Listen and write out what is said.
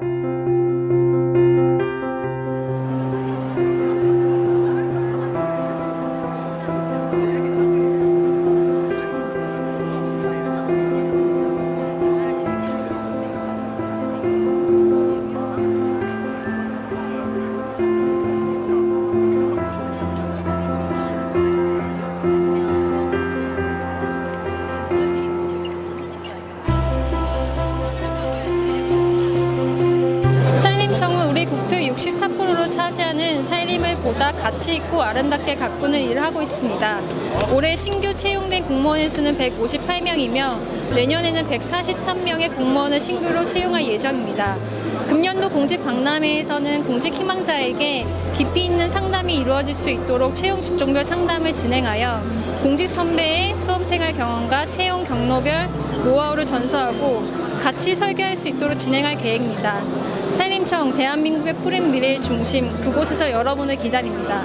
산 림청은 우리 국토의 64%를 차지하는 산림을 보다 가치 있고 아름답게 가꾸는 일을 하고 있습니다. 올해 신규 채용된 공무원의 수는 158명이며 내년에는 143명의 공무원을 신규로 채용할 예정입니다. 금년도 공직 박람회에서는 공직 희망자에게 깊이 있는 상담이 이루어질 수 있도록 채용 직종별 상담을 진행하여 공직 선배의 수험생활 경험과 채용 경로별 노하우를 전수하고 같이 설계할 수 있도록 진행할 계획입니다. 산림청 대한민국의 푸른 미래의 중심 그곳에서 여러분을 기다립니다.